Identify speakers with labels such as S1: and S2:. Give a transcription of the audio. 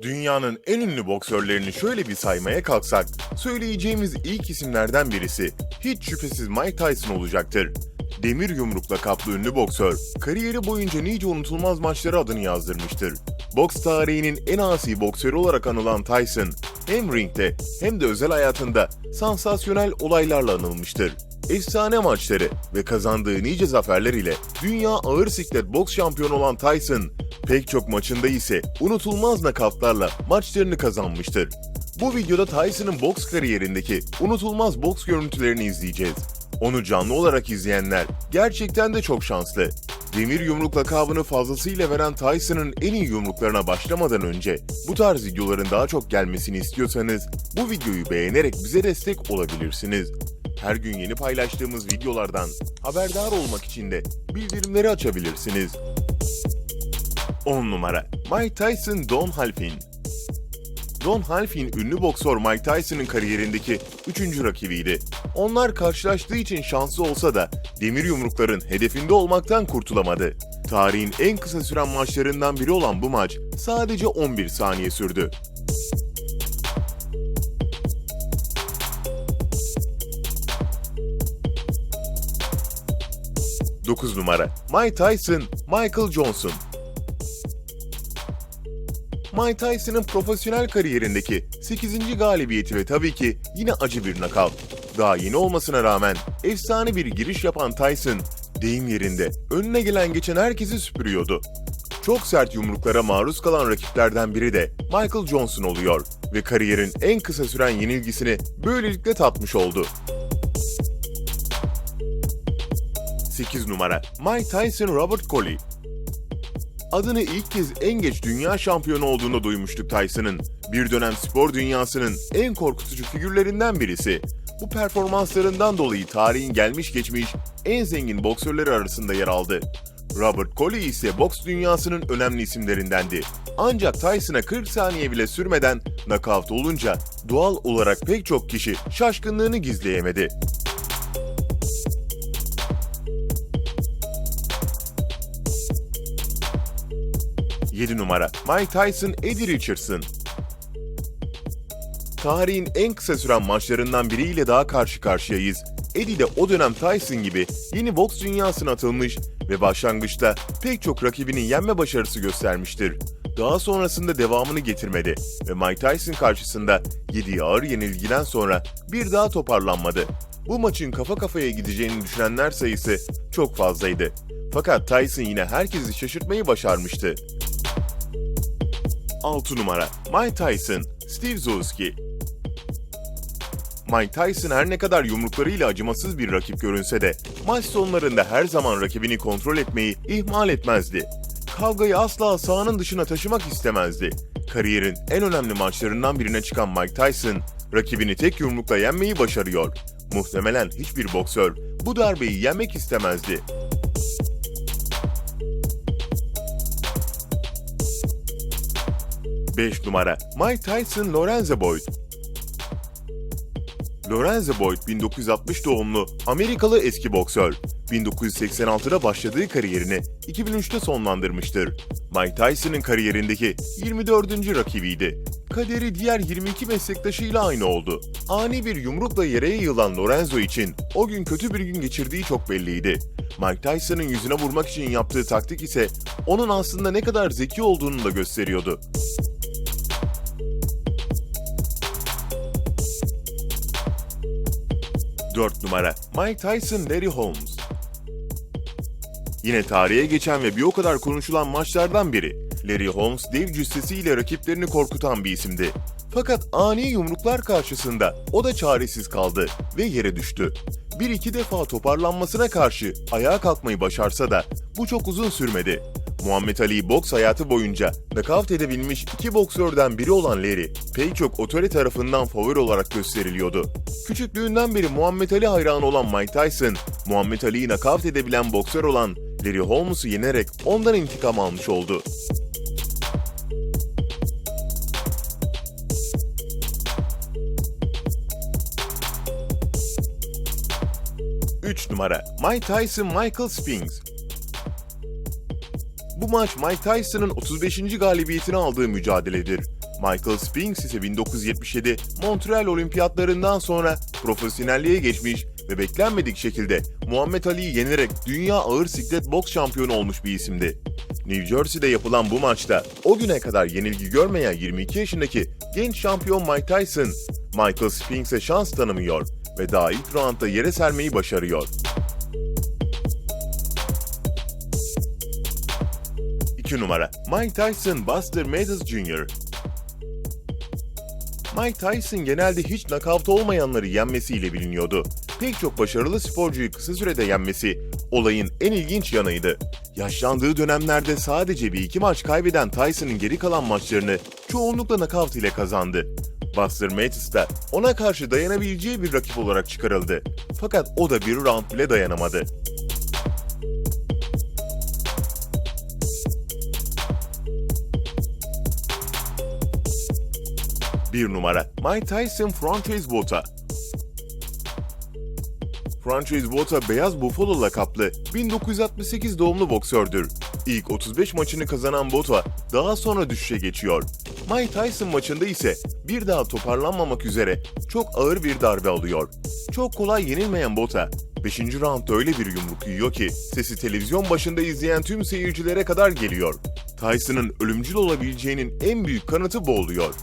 S1: Dünyanın en ünlü boksörlerini şöyle bir saymaya kalksak, söyleyeceğimiz ilk isimlerden birisi hiç şüphesiz Mike Tyson olacaktır. Demir yumrukla kaplı ünlü boksör, kariyeri boyunca nice unutulmaz maçlara adını yazdırmıştır. Boks tarihinin en asi boksörü olarak anılan Tyson, hem ringde hem de özel hayatında sansasyonel olaylarla anılmıştır. Efsane maçları ve kazandığı nice zaferler ile dünya ağır siklet boks şampiyonu olan Tyson, pek çok maçında ise unutulmaz nakavtlarla maçlarını kazanmıştır. Bu videoda Tyson'ın boks kariyerindeki unutulmaz boks görüntülerini izleyeceğiz. Onu canlı olarak izleyenler gerçekten de çok şanslı. Demir yumruk lakabını fazlasıyla veren Tyson'ın en iyi yumruklarına başlamadan önce bu tarz videoların daha çok gelmesini istiyorsanız bu videoyu beğenerek bize destek olabilirsiniz. Her gün yeni paylaştığımız videolardan haberdar olmak için de bildirimleri açabilirsiniz. 10 numara Mike Tyson Don Halfin Don Halfin ünlü boksör Mike Tyson'ın kariyerindeki 3. rakibiydi. Onlar karşılaştığı için şanslı olsa da demir yumrukların hedefinde olmaktan kurtulamadı. Tarihin en kısa süren maçlarından biri olan bu maç sadece 11 saniye sürdü. Dokuz numara Mike Tyson, Michael Johnson Mike Tyson'ın profesyonel kariyerindeki 8. galibiyeti ve tabii ki yine acı bir nakavt. Daha yeni olmasına rağmen efsane bir giriş yapan Tyson, deyim yerinde önüne gelen geçen herkesi süpürüyordu. Çok sert yumruklara maruz kalan rakiplerden biri de Michael Johnson oluyor ve kariyerin en kısa süren yenilgisini böylelikle tatmış oldu. 8 numara Mike Tyson Robert Coley Adını ilk kez en geç dünya şampiyonu olduğunu duymuştuk Tyson'ın. Bir dönem spor dünyasının en korkutucu figürlerinden birisi. Bu performanslarından dolayı tarihin gelmiş geçmiş en zengin boksörleri arasında yer aldı. Robert Coley ise boks dünyasının önemli isimlerindendi. Ancak Tyson'a 40 saniye bile sürmeden nakavt olunca doğal olarak pek çok kişi şaşkınlığını gizleyemedi. Yedi numara Mike Tyson Eddie Richardson Tarihin en kısa süren maçlarından biriyle daha karşı karşıyayız. Eddie de o dönem Tyson gibi yeni boks dünyasına atılmış ve başlangıçta pek çok rakibinin yenme başarısı göstermiştir. Daha sonrasında devamını getirmedi ve Mike Tyson karşısında yediği ağır yenilgiden sonra bir daha toparlanmadı. Bu maçın kafa kafaya gideceğini düşünenler sayısı çok fazlaydı. Fakat Tyson yine herkesi şaşırtmayı başarmıştı. 6 numara Mike Tyson, Steve Zolski Mike Tyson her ne kadar yumruklarıyla acımasız bir rakip görünse de maç sonlarında her zaman rakibini kontrol etmeyi ihmal etmezdi. Kavgayı asla sahanın dışına taşımak istemezdi. Kariyerin en önemli maçlarından birine çıkan Mike Tyson, rakibini tek yumrukla yenmeyi başarıyor. Muhtemelen hiçbir boksör bu darbeyi yenmek istemezdi. 5 numara Mike Tyson Lorenzo Boyd Lorenzo Boyd 1960 doğumlu Amerikalı eski boksör. 1986'da başladığı kariyerini 2003'te sonlandırmıştır. Mike Tyson'ın kariyerindeki 24. rakibiydi. Kaderi diğer 22 meslektaşıyla aynı oldu. Ani bir yumrukla yere yığılan Lorenzo için o gün kötü bir gün geçirdiği çok belliydi. Mike Tyson'ın yüzüne vurmak için yaptığı taktik ise onun aslında ne kadar zeki olduğunu da gösteriyordu. 4 numara Mike Tyson Larry Holmes Yine tarihe geçen ve bir o kadar konuşulan maçlardan biri. Larry Holmes dev cüssesiyle rakiplerini korkutan bir isimdi. Fakat ani yumruklar karşısında o da çaresiz kaldı ve yere düştü. Bir iki defa toparlanmasına karşı ayağa kalkmayı başarsa da bu çok uzun sürmedi. Muhammed Ali boks hayatı boyunca nakavt edebilmiş iki boksörden biri olan Larry, pek çok otorite tarafından favori olarak gösteriliyordu. Küçüklüğünden beri Muhammed Ali hayranı olan Mike Tyson, Muhammed Ali'yi nakavt edebilen boksör olan Larry Holmes'u yenerek ondan intikam almış oldu. Numara Mike Tyson Michael Spinks Bu maç Mike Tyson'ın 35. galibiyetini aldığı mücadeledir. Michael Spinks ise 1977 Montreal Olimpiyatlarından sonra profesyonelliğe geçmiş ve beklenmedik şekilde Muhammed Ali'yi yenerek dünya ağır siklet boks şampiyonu olmuş bir isimdi. New Jersey'de yapılan bu maçta o güne kadar yenilgi görmeyen 22 yaşındaki genç şampiyon Mike Tyson, Michael Spinks'e şans tanımıyor ve daha ilk roundda yere sermeyi başarıyor. 2 numara Mike Tyson Buster Mathis Jr. Mike Tyson genelde hiç nakavt olmayanları yenmesiyle biliniyordu. Pek çok başarılı sporcuyu kısa sürede yenmesi olayın en ilginç yanıydı. Yaşlandığı dönemlerde sadece bir iki maç kaybeden Tyson'ın geri kalan maçlarını çoğunlukla nakavt ile kazandı. Buster Mathis de ona karşı dayanabileceği bir rakip olarak çıkarıldı. Fakat o da bir round bile dayanamadı. 1 numara Mike Tyson Franchise Vota Franchise Vota Beyaz Buffalo lakaplı 1968 doğumlu boksördür. İlk 35 maçını kazanan Bota daha sonra düşüşe geçiyor. Mike Tyson maçında ise bir daha toparlanmamak üzere çok ağır bir darbe alıyor. Çok kolay yenilmeyen Bota 5. roundda öyle bir yumruk yiyor ki sesi televizyon başında izleyen tüm seyircilere kadar geliyor. Tyson'ın ölümcül olabileceğinin en büyük kanıtı bu oluyor.